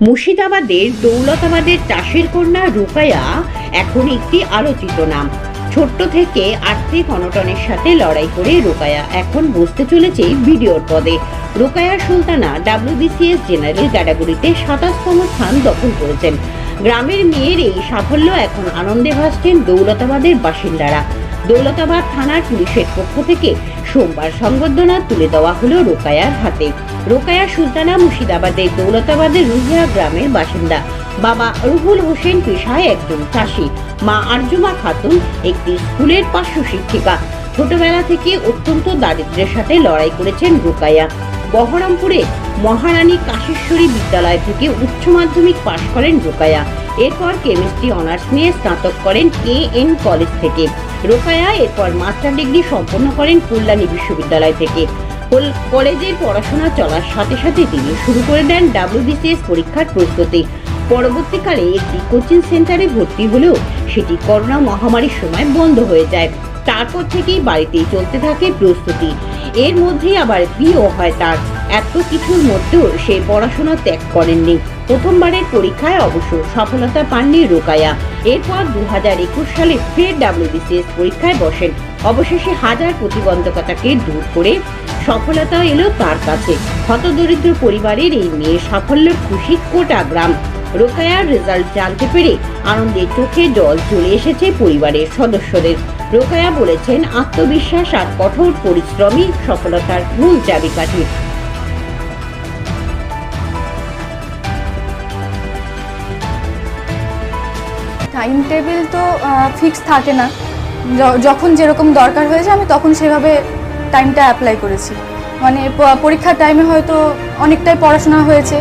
মুর্শিদাবাদের দৌলতাবাদের চাষের কন্যা রুকায়া এখন একটি আলোচিত নাম। ছোট্ট থেকে আর্থিক অনটনের সাথে লড়াই করে রোকায়া এখন বসতে চলেছে ভিডিওর পদে। রোকায়া সুলতানা ডাব্লিউবিসিএস জেনারেল ক্যাটাগরিতে সাতাশতম স্থান দখল করেছেন। গ্রামের মেয়ের এই সাফল্য এখন আনন্দে ভাসছেন দৌলতাবাদের বাসিন্দারা। দৌলতাবাদ থানার পুলিশের পক্ষ থেকে সোমবার সংবর্ধনা তুলে দেওয়া হলো রোকায়ার হাতে। রোকায়া সুলতানা মুর্শিদাবাদের দৌলতাবাদের রুহিয়া গ্রামের বাসিন্দা। বাবা রুহুল হোসেন পেশায় একজন চাষি। মা আরজুমা খাতুন একটি স্কুলের পার্শ্ব শিক্ষিকা। ছোটবেলা থেকে অত্যন্ত দারিদ্র্যের সাথে লড়াই করেছেন রোকায়া। বহরমপুরে মহারানী কাশেশ্বরী বিদ্যালয় থেকে উচ্চ মাধ্যমিক পাশ করেন রোকায়া। এরপর কেমিস্ট্রি অনার্স নিয়ে স্নাতক করেন কে এন কলেজ থেকে। রোকায়া এরপর মাস্টার ডিগ্রি সম্পন্ন করেন কল্যাণী বিশ্ববিদ্যালয় থেকে। কল- কলেজের পড়াশোনা চলার সাথে সাথে তিনি শুরু করে দেন ডাব্লিউবিসিএস পরীক্ষার প্রস্তুতি। পরবর্তীকালে একটি কোচিং সেন্টারে ভর্তি হলেও সেটি করোনা মহামারীর সময় বন্ধ হয়ে যায়। তারপর থেকেই বাড়িতেই চলতে থাকে প্রস্তুতি। এর মধ্যেই আবার বিয়েও হয় তার। এত কিছুর মধ্যেও সে পড়াশোনা ত্যাগ করেননি। প্রথমবারের পরীক্ষায় অবশ্য সফলতা পাননি রোকায়া। এরপর দু হাজার একুশ সালে ফের ডাব্লিউবিসিএস পরীক্ষায় বসেন। অবশেষে হাজার প্রতিবন্ধকতাকে দূর করে সফলতা এলো তার কাছে। হতদরিদ্র পরিবারের এই মেয়ের সাফল্যের খুশি কোটা গ্রাম। রোকায়ার রেজাল্ট জানতে পেরে আনন্দে চোখে জল চলে এসেছে পরিবারের সদস্যদের। রোকায়া বলেছেন, আত্মবিশ্বাস আর কঠোর পরিশ্রমই সফলতার মূল চাবিকাঠি। টাইম টেবিল তো ফিক্স থাকে না। যখন যেরকম দরকার হয়েছে, আমি তখন সেভাবে টাইমটা অ্যাপ্লাই করেছি। মানে পরীক্ষার টাইমে হয়তো অনেকটাই পড়াশোনা হয়েছে।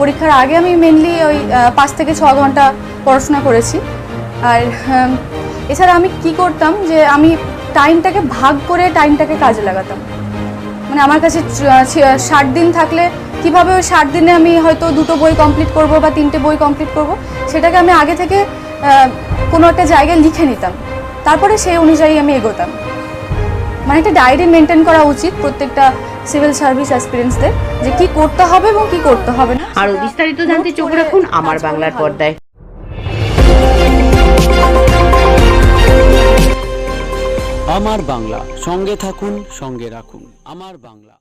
পরীক্ষার আগে আমি মেনলি ওই পাঁচ থেকে ছ ঘণ্টা পড়াশোনা করেছি। আর এছাড়া আমি কি করতাম যে, আমি টাইমটাকে ভাগ করে টাইমটাকে কাজে লাগাতাম। মানে আমার কাছে ষাট দিন থাকলে কীভাবে ওই ষাট দিনে আমি হয়তো দুটো বই কমপ্লিট করব বা তিনটে বই কমপ্লিট করব, সেটাকে আমি আগে থেকে কোনো একটা জায়গায় লিখে নিতাম। তারপরে সেই অনুযায়ী আমি এগোতাম। মানে একটা ডায়েরি মেনটেন করা উচিত প্রত্যেকটা সিভিল সার্ভিস অ্যাসপিরেন্টসদের যে কি করতে হবে এবং কি করতে হবে না। আরও বিস্তারিত জানতে চোখ রাখুন আমার বাংলার পর্দায়। আমার বাংলা সঙ্গে থাকুন সঙ্গে রাখুন। আমার বাংলা।